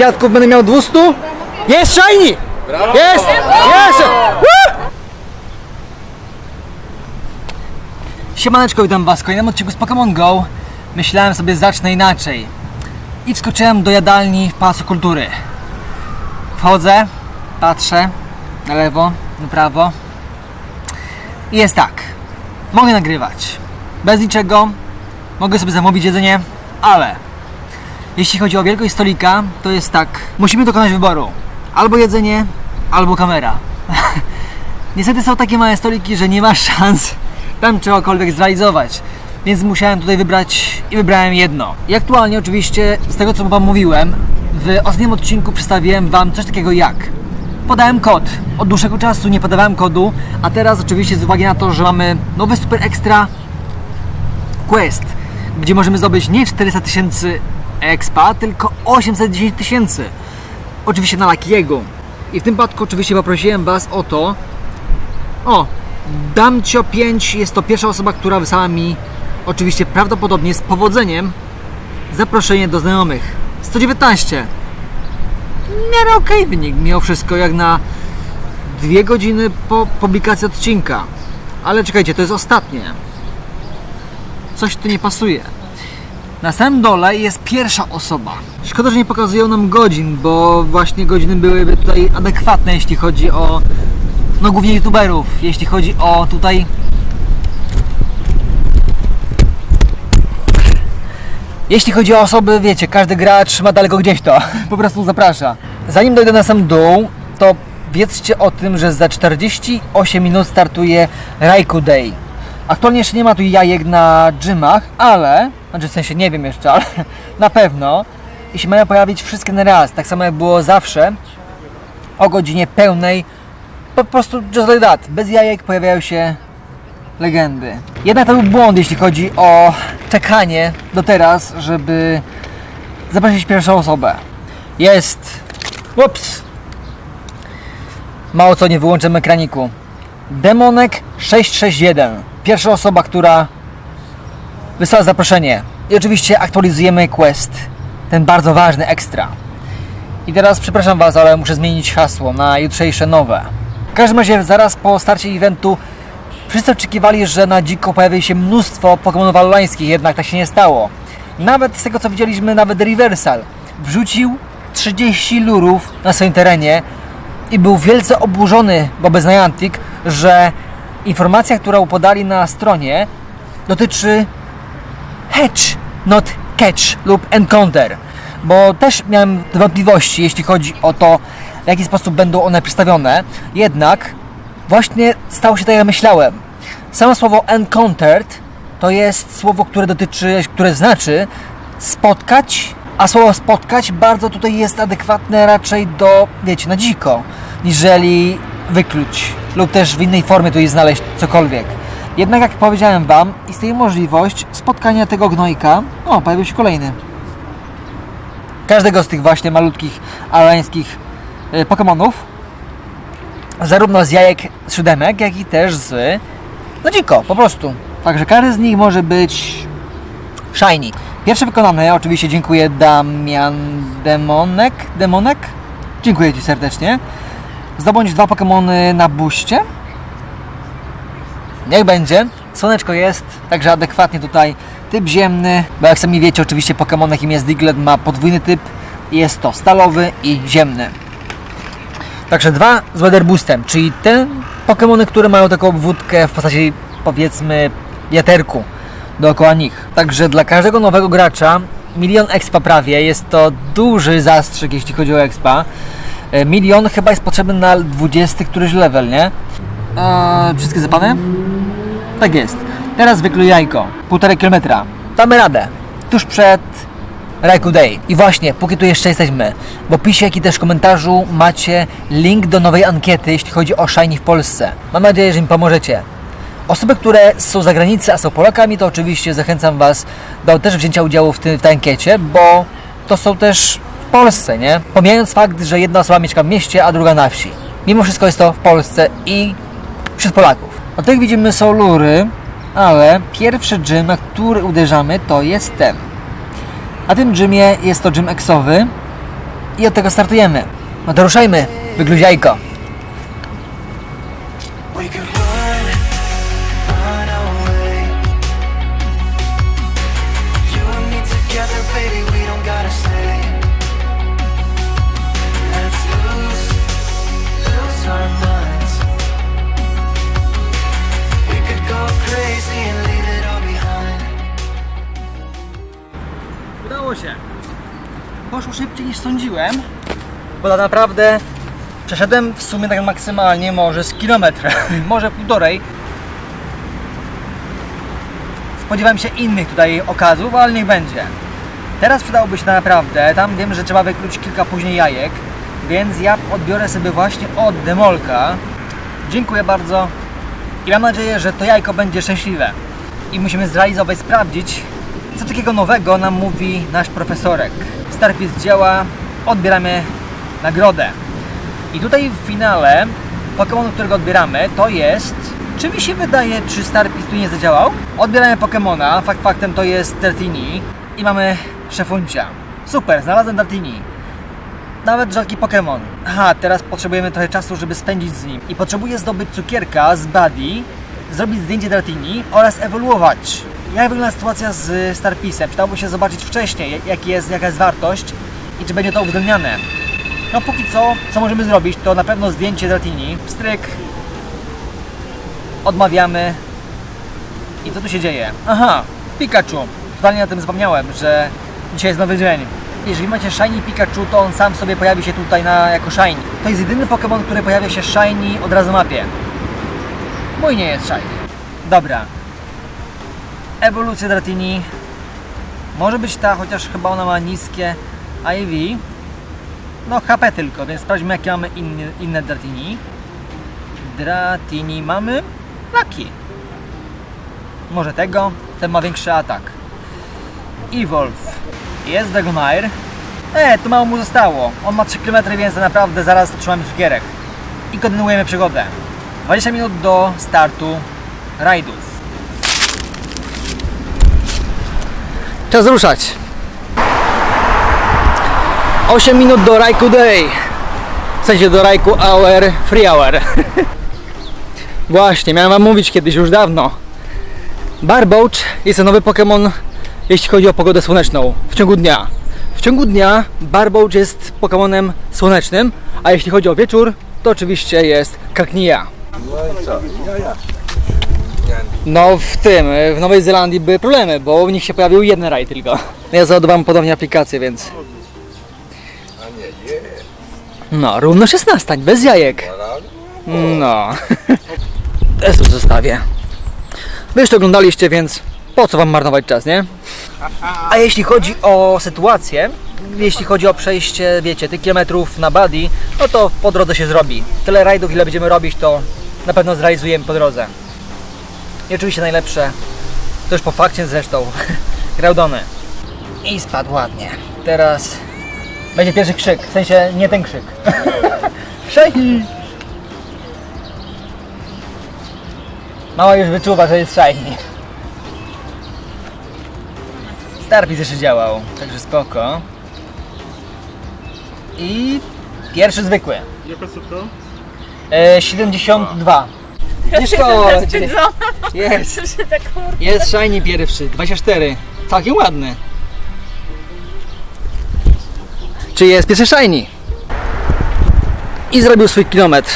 świadków będę miał 200? Jest shiny! Jest! Jest! Woo! Siemaneczko, witam was w kolejnym odcinku z Pokémon GO. Myślałem sobie zacznę inaczej. I wskoczyłem do jadalni w Pałacu Kultury. Wchodzę, patrzę na lewo, na prawo. I jest tak. Mogę nagrywać. Bez niczego. Mogę sobie zamówić jedzenie, ale jeśli chodzi o wielkość stolika, to jest tak. Musimy dokonać wyboru. Albo jedzenie, albo kamera. Niestety są takie małe stoliki, że nie ma szans tam czegokolwiek zrealizować. Więc musiałem tutaj wybrać i wybrałem jedno. I aktualnie oczywiście, z tego co Wam mówiłem, w ostatnim odcinku przedstawiłem Wam coś takiego jak podałem kod. Od dłuższego czasu nie podawałem kodu, a teraz oczywiście z uwagi na to, że mamy nowy super ekstra quest, gdzie możemy zdobyć nie 400 tysięcy expa, tylko 810 tysięcy. Oczywiście na Lakiego. I w tym przypadku oczywiście poprosiłem Was o to. O, Damcio 5 jest to pierwsza osoba, która wysłała mi oczywiście prawdopodobnie z powodzeniem zaproszenie do znajomych. 119 w miarę okej wynik, mimo wszystko, jak na dwie godziny po publikacji odcinka. Ale czekajcie, to jest ostatnie. Coś tu nie pasuje. Na samym dole jest pierwsza osoba. Szkoda, że nie pokazują nam godzin, bo właśnie godziny byłyby tutaj adekwatne, jeśli chodzi o, no głównie youtuberów, jeśli chodzi o tutaj Jeśli chodzi o osoby, wiecie, każdy gracz ma daleko gdzieś to. Po prostu zaprasza. Zanim dojdę na sam dół, to wiedzcie o tym, że za 48 minut startuje Raikou Day. Aktualnie jeszcze nie ma tu jajek na gymach, ale, znaczy w sensie nie wiem jeszcze, ale na pewno, jeśli mają pojawić wszystkie na raz, tak samo jak było zawsze, o godzinie pełnej, po prostu just like that, bez jajek pojawiają się legendy. Jednak to był błąd, jeśli chodzi o czekanie do teraz, żeby zaprosić pierwszą osobę. Jest. Ups. Mało co nie wyłączymy ekraniku. Demonek 661. Pierwsza osoba, która wysłała zaproszenie. I oczywiście aktualizujemy quest. Ten bardzo ważny ekstra. I teraz przepraszam Was, ale muszę zmienić hasło na jutrzejsze nowe. W każdym razie zaraz po starcie eventu Wszyscy oczekiwali, że na dziko pojawi się mnóstwo Pokémonów alolańskich, jednak tak się nie stało. Nawet z tego co widzieliśmy, nawet Reversal wrzucił 30 lurów na swoim terenie i był wielce oburzony wobec Niantic, że informacja, którą podali na stronie dotyczy Hedge, not Catch lub Encounter. Bo też miałem wątpliwości, jeśli chodzi o to, w jaki sposób będą one przedstawione. Jednak właśnie stało się tak, jak myślałem. Samo słowo encountered to jest słowo, które dotyczy, które znaczy spotkać, a słowo spotkać bardzo tutaj jest adekwatne raczej do, wiecie, na dziko, niżeli wykluć lub też w innej formie tutaj znaleźć cokolwiek. Jednak jak powiedziałem Wam, istnieje możliwość spotkania tego gnojka. O, pojawił się kolejny. Każdego z tych właśnie malutkich alańskich y, Pokémonów zarówno z jajek siódemek, jak i też z no dziko, po prostu. Także każdy z nich może być shiny. Pierwszy wykonany, oczywiście dziękuję Damian Demonek. Demonek? Dziękuję Ci serdecznie. Zdobądź dwa Pokémony na buście. Niech będzie. Słoneczko jest, także adekwatnie tutaj typ ziemny, bo jak sami wiecie, oczywiście Pokémon jakim jest Diglett ma podwójny typ. Jest to stalowy i ziemny. Także dwa z Weather Boostem, czyli te Pokémony, które mają taką obwódkę w postaci powiedzmy wiaterku dookoła nich. Także dla każdego nowego gracza milion expa prawie, jest to duży zastrzyk jeśli chodzi o expa. E, Milion chyba jest potrzebny na 20 któryś level, nie? Eee, wszystkie zapane? Tak jest. Teraz wykluj jajko, półtorej kilometra. Damy radę. Tuż przed Raikou Day. I właśnie, póki tu jeszcze jesteśmy, w opisie, jak i też w komentarzu macie link do nowej ankiety, jeśli chodzi o Shiny w Polsce. Mam nadzieję, że mi pomożecie. Osoby, które są za granicą, a są Polakami, to oczywiście zachęcam Was do też wzięcia udziału w, tym, w tej ankiecie, bo to są też w Polsce, nie? Pomijając fakt, że jedna osoba mieszka w mieście, a druga na wsi. Mimo wszystko jest to w Polsce i wśród Polaków. Od tych widzimy są lury, ale pierwszy gym, na który uderzamy, to jest ten. Na tym gymie jest to gym eksowy I od tego startujemy. No to ruszajmy, wygluziajko. Udało się. Poszło szybciej niż sądziłem, bo tak naprawdę przeszedłem w sumie tak maksymalnie może z kilometr, może półtorej. Spodziewałem się innych tutaj okazów, ale niech będzie. Teraz przydałoby się naprawdę, tam wiem, że trzeba wykluć kilka później jajek, więc ja odbiorę sobie właśnie od demolka. Dziękuję bardzo i mam nadzieję, że to jajko będzie szczęśliwe. I musimy zrealizować, sprawdzić, co takiego nowego nam mówi nasz profesorek. Starpis działa, odbieramy nagrodę. I tutaj w finale Pokémon, którego odbieramy, to jest. Czy mi się wydaje, czy Starpis tu nie zadziałał? Odbieramy Pokémona, fakt faktem to jest Tertini i mamy szefuncia. Super, znalazłem Tertini. Nawet rzadki Pokémon. Aha, teraz potrzebujemy trochę czasu, żeby spędzić z nim. I potrzebuję zdobyć cukierka z Buddy, zrobić zdjęcie Dratini oraz ewoluować. Jak wygląda sytuacja z Starpisem? Przydałoby się zobaczyć wcześniej, jak jest, jaka jest wartość i czy będzie to uwzględniane. No póki co, co możemy zrobić, to na pewno zdjęcie Dratini. Stryk. Odmawiamy. I co tu się dzieje? Aha, Pikachu. Totalnie o tym zapomniałem, że dzisiaj jest nowy dzień. Jeżeli macie Shiny Pikachu, to on sam sobie pojawi się tutaj na, jako Shiny. To jest jedyny Pokémon, który pojawia się Shiny od razu mapie. Mój nie jest Shiny. Dobra. Ewolucja Dratini. Może być ta, chociaż chyba ona ma niskie IV. No HP tylko, więc sprawdźmy jakie mamy inne, inne Dratini. Dratini mamy Lucky. Może tego, ten ma większy atak. Evolve. Jest Dragonair. E, to mało mu zostało. On ma 3 km, więc naprawdę zaraz otrzymamy cukierek. I kontynuujemy przygodę. 20 minut do startu rajdów. Czas ruszać. 8 minut do Raiku Day. W sensie do Raiku Hour, Free Hour. Właśnie, miałem wam mówić kiedyś już dawno. Barboach jest to nowy Pokémon, jeśli chodzi o pogodę słoneczną w ciągu dnia. W ciągu dnia Barboach jest Pokémonem słonecznym, a jeśli chodzi o wieczór, to oczywiście jest Kaknia. No w tym, w Nowej Zelandii były problemy, bo w nich się pojawił jeden raj tylko. Ja załadowałem podobnie aplikację, więc... No, równo 16, bez jajek. No. Też zostawię. Wy już to oglądaliście, więc po co wam marnować czas, nie? A jeśli chodzi o sytuację, jeśli chodzi o przejście, wiecie, tych kilometrów na Buddy, no to po drodze się zrobi. Tyle rajdów, ile będziemy robić, to na pewno zrealizujemy po drodze. I oczywiście najlepsze, to już po fakcie zresztą, Graudony. I spadł ładnie. Teraz będzie pierwszy krzyk, w sensie nie ten krzyk. Shiny! Mała już wyczuwa, że jest shiny. Starpis jeszcze działał, także spoko. I pierwszy zwykły. Jaka sutka? E, 72. Nie szkodzi. Jest. Jest shiny pierwszy, 24. Całkiem ładny. Czy jest pierwszy shiny? I zrobił swój kilometr.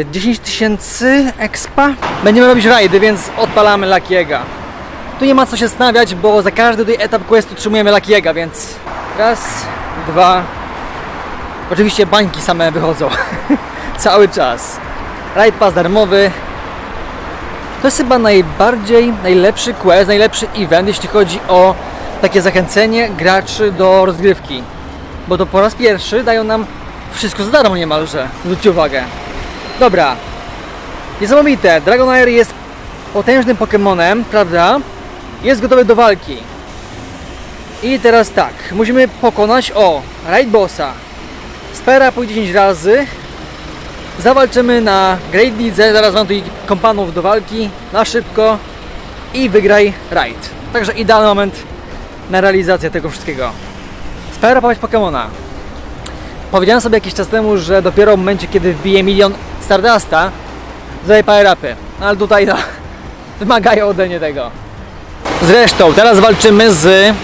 E, 10 tysięcy expa. Będziemy robić rajdy, więc odpalamy Lucky'ego. Tu nie ma co się stawiać, bo za każdy tutaj etap questu otrzymujemy Lucky'ego, więc raz, dwa. Oczywiście bańki same wychodzą. Cały czas. Raid pass darmowy. To jest chyba najbardziej, najlepszy quest, najlepszy event, jeśli chodzi o takie zachęcenie graczy do rozgrywki. Bo to po raz pierwszy dają nam wszystko za darmo niemalże. Zwróćcie uwagę. Dobra. Niesamowite. Dragonair jest potężnym Pokemonem, prawda? Jest gotowy do walki. I teraz tak, musimy pokonać o Raid Bossa. Spera po 10 razy. Zawalczymy na Great Lidze, zaraz mam tu kompanów do walki, na szybko i wygraj raid. Także idealny moment na realizację tego wszystkiego. Spera powiedz Pokemona. Powiedziałem sobie jakiś czas temu, że dopiero w momencie, kiedy wbije milion Stardusta, zrobię power upy. Ale tutaj no, wymagają ode mnie tego. Zresztą, teraz walczymy z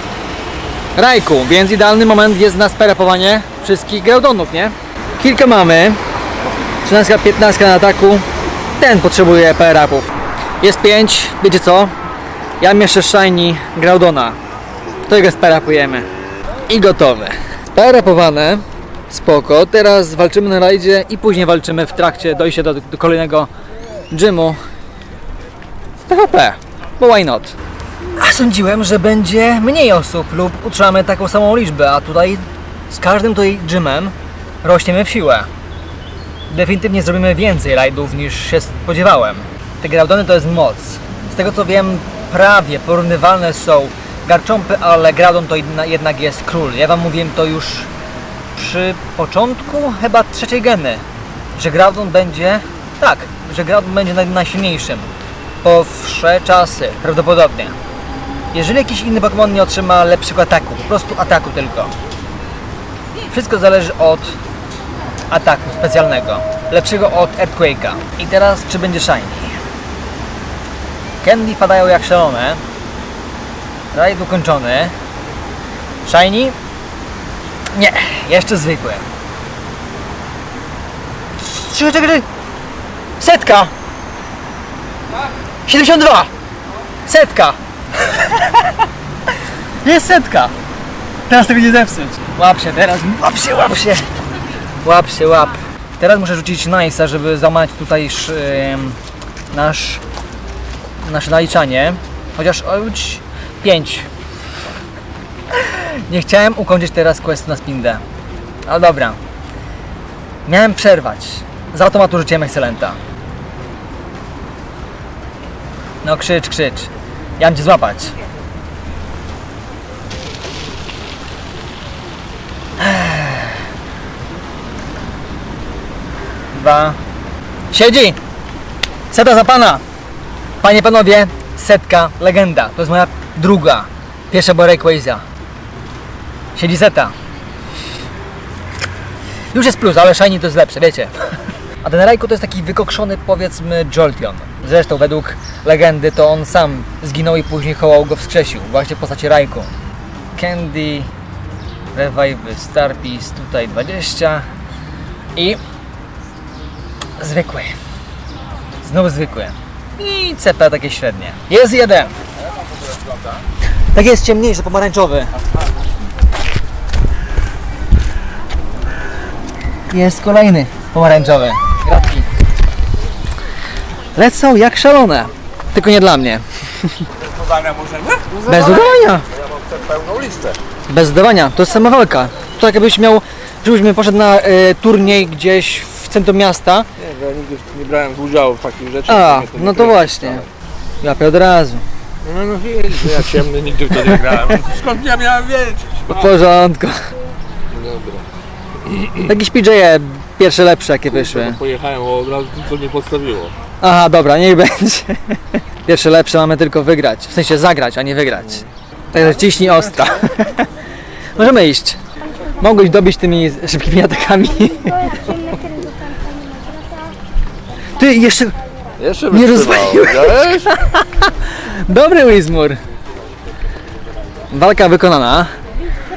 Rajku, więc idealny moment jest na sperapowanie wszystkich Groudonów, nie? Kilka mamy. 13, 15 na ataku. Ten potrzebuje power upów. Jest 5, wiecie co? Ja mam jeszcze Shiny Groudona. To go sperapujemy. I gotowe. Sperapowane. Spoko. Teraz walczymy na rajdzie i później walczymy w trakcie dojścia do, do kolejnego gymu. PvP. Bo why not? A sądziłem, że będzie mniej osób lub utrzymamy taką samą liczbę, a tutaj z każdym tutaj gymem rośniemy w siłę. Definitywnie zrobimy więcej rajdów niż się spodziewałem. Te Groudony to jest moc. Z tego co wiem, prawie porównywalne są Garchompy, ale Groudon to jedna- jednak jest król. Ja wam mówiłem to już przy początku chyba trzeciej geny, że Groudon będzie, tak, że Groudon będzie naj- najsilniejszym. Po wsze czasy, prawdopodobnie. Jeżeli jakiś inny Pokémon nie otrzyma lepszego ataku, po prostu ataku tylko. Wszystko zależy od ataku specjalnego, lepszego od Earthquake'a. I teraz czy będzie Shiny? Candy padają jak szalone. Rajd ukończony. Shiny? Nie, jeszcze zwykły. Czekaj, czekaj. Setka! 72! Setka! Jest setka! Teraz tego nie zepsuć. Łap się teraz, łap się, łap się. Łap się, łap. Teraz muszę rzucić nice'a, żeby złamać tutaj ym, nasz, nasze naliczanie. Chociaż oj, 5. Nie chciałem ukończyć teraz questu na spindę. Ale dobra. Miałem przerwać. Z automatu rzuciłem Excelenta. No krzycz, krzycz. Ja mam cię złapać. Dwa. Siedzi! Seta za pana! Panie panowie, setka, legenda. To jest moja druga. Pierwsza była Rayquaza. Siedzi seta. Już jest plus, ale Shiny to jest lepsze, wiecie. A ten Raikou to jest taki wykokszony, powiedzmy, Jolteon. Zresztą według legendy to on sam zginął i później Hołał go wskrzesił, właśnie w postaci Raikou. Candy, Revive, Star Piece, tutaj 20 i zwykły. Znowu zwykły. I CP takie średnie. Jest jeden. Tak jest ciemniejszy, pomarańczowy. Jest kolejny pomarańczowy. Gratki. Lecą jak szalone. Tylko nie dla mnie. Możemy? Bez dodawania. Ja mam tę pełną listę. Bez dodawania. To jest sama walka. To tak jakbyś miał, żebyś poszedł na y, turniej gdzieś w centrum miasta. Nie, bo ja nigdy nie brałem udziału w takich rzeczach. A, to no to kręci właśnie. wcale. Ja od razu. No, no wiesz, że ja ciemny nigdy w to nie grałem. Skąd ja miałem wiedzieć? W porządku. Dobra. Jakieś PJ pierwsze lepsze jakie wyszły. Pojechałem, bo od razu to nie podstawiło. Aha, dobra, niech będzie. Pierwsze lepsze mamy tylko wygrać. W sensie zagrać, a nie wygrać. Także ciśnij ostro. Możemy iść. Mogłeś dobić tymi szybkimi atakami. Ty, jeszcze Jeszcze Nie rozwaliłeś. widziałeś? dobry Wizmur. Walka wykonana.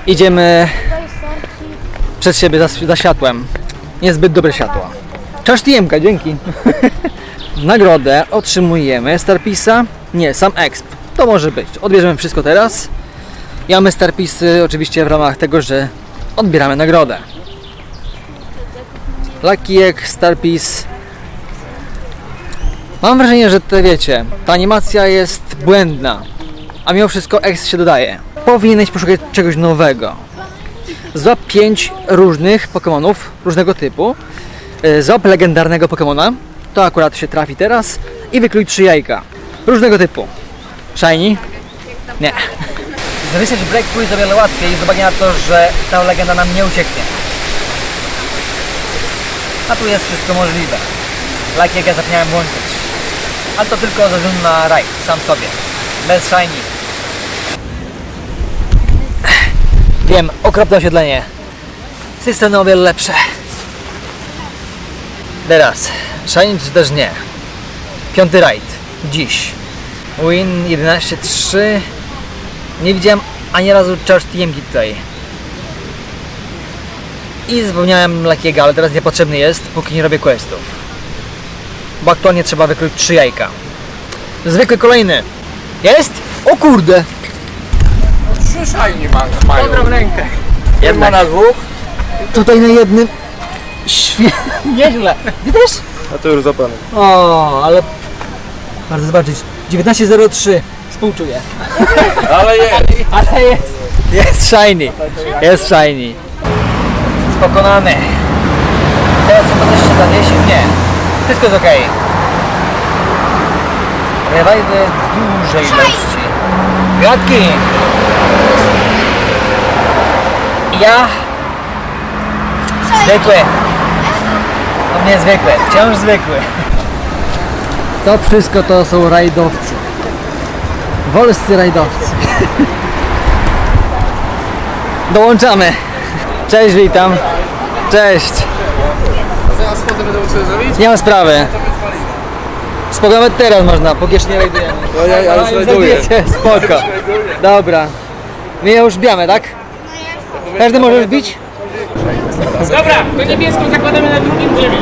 Idziemy przed siebie za, za światłem. Niezbyt dobre światło. Cześć TMK, dzięki. W nagrodę otrzymujemy Starpisa. Nie, sam exp. To może być. Odbierzemy wszystko teraz. I mamy Starpisy oczywiście w ramach tego, że odbieramy nagrodę. Lucky Egg, Starpis. Mam wrażenie, że te wiecie, ta animacja jest błędna. A mimo wszystko X się dodaje. Powinieneś poszukać czegoś nowego. Złap 5 różnych Pokémonów, różnego typu. E, Złap legendarnego Pokémona. To akurat się trafi teraz. I wykluj 3 jajka. Różnego typu. Shiny? Nie. Zawisać Breakthrough jest o wiele łatwiej z uwagi na to, że ta legenda nam nie ucieknie. A tu jest wszystko możliwe. Like jak ja zapomniałem włączyć. Ale to tylko ze względu na rajd, sam sobie. Bez shiny. Wiem, okropne osiedlenie. Strony o wiele lepsze. Teraz, Shine czy też nie? Piąty rajd. Dziś. Win 11-3. Nie widziałem ani razu charge TMki tutaj. I zapomniałem Lakiego, ale teraz niepotrzebny jest, póki nie robię questów. Bo aktualnie trzeba wykryć trzy jajka. Zwykły kolejny. Jest? O kurde! Trzy szajni ma, mają. rękę. Jedna na dwóch. Tutaj na jednym. Świe... Nieźle. Ty też? A to już zapany. O, ale. Bardzo zobaczyć. 19.03. Współczuję. Ale jest. Ale jest. Jest shiny. Jest shiny. Pokonany. Teraz chyba coś się zaniesie? Nie. Wszystko jest ok. Rewajwy dużej ilości. Gratki. Ja. Zwykły. No nie zwykły. Wciąż zwykły. To wszystko to są rajdowcy. Wolscy rajdowcy. Dołączamy. Cześć, witam. Cześć. Będę musiał zrobić? Nie ma sprawy. Spoko, teraz można, póki jeszcze nie rajdujemy. No ja, ja już rajdujecie, Spoko. Dobra. My już bijamy, tak? Każdy może wbić? Dobra, to niebieską zakładamy na drugim drzewie.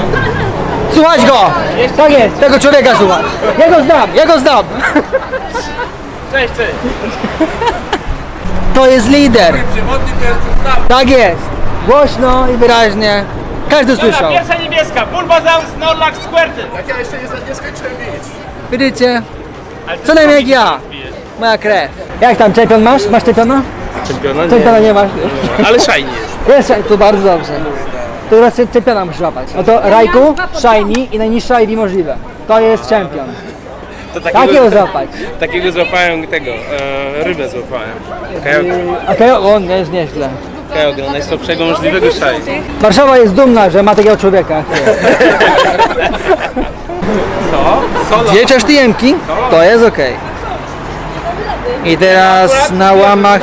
Słuchać go! Tak jest, tego człowieka słuchać. Ja go znam, ja go znam. Cześć, cześć. To jest lider. Przewodnik to jest podstawa. Tak jest. Głośno i wyraźnie. Każdy Dobra, słyszał. pierwsza niebieska. Bulbasaur, Snorlax, Squirtle. Jak ja jeszcze nie, nie skończyłem bić. Widzicie? Co najmniej jak ja. Moja krew. Jak tam, czempion masz? Masz czempiona? Czempiona Czempiona nie masz. Ale shiny jest. Jest, to bardzo dobrze. To teraz czempiona musisz łapać. Oto Rajku, Shiny i najniższa IV możliwe. To jest czempion. To Takiego złapać. takiego złapałem tego, e, rybę złapałem. Kajoga. Okej, o, nie jest nieźle. Kajoga, najsłabszego możliwego shiny. Warszawa jest dumna, że ma takiego człowieka. Co? Dwie czasztyjemki, to jest okej. I teraz na łamach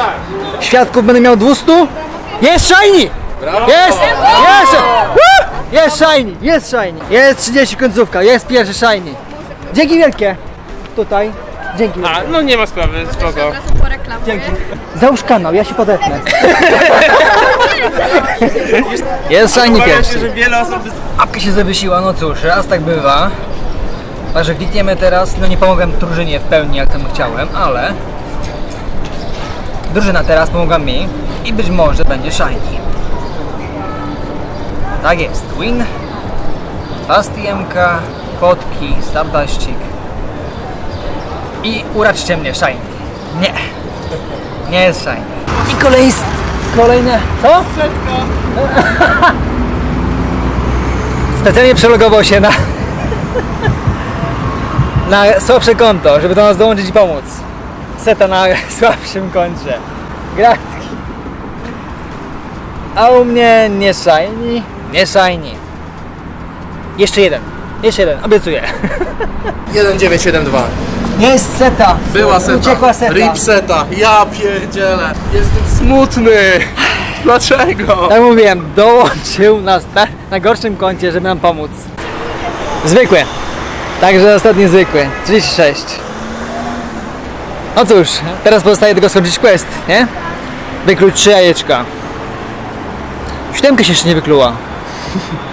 świadków będę miał 200. Jest shiny! Jest! Jest! Woo! Jest shiny! Jest shiny! Jest 30 końcówka, jest pierwszy shiny. Dzięki wielkie. Tutaj. Dzięki. A, no nie ma sprawy, spoko. Dzięki. Załóż kanał, ja się podetnę. Jest shiny Obawiam się, pierwszy. że wiele osób... Apka się zawiesiła, no cóż, raz tak bywa. Także klikniemy teraz, no nie pomogłem drużynie w pełni jak to chciałem, ale drużyna teraz pomogła mi i być może będzie shiny. Tak jest, win, fast IMK, kotki, stardaścik i uraczcie mnie shiny. Nie, nie jest shiny. I kolejny, kolejne, co? Specjalnie przelogował się na na słabsze konto, żeby do nas dołączyć i pomóc. Seta na słabszym koncie. Gratki. A u mnie nie shiny, nie shiny. Jeszcze jeden, jeszcze jeden, obiecuję. 1972. Jest seta. Była seta. Uciekła seta. Rip seta. Ja pierdzielę. Jestem smutny. Dlaczego? Tak mówiłem, dołączył nas na, na gorszym koncie, żeby nam pomóc. Zwykły. Także ostatni zwykły. 36. No cóż, teraz pozostaje tylko skończyć quest, nie? Wykluć trzy jajeczka. Siódemka się jeszcze nie wykluła.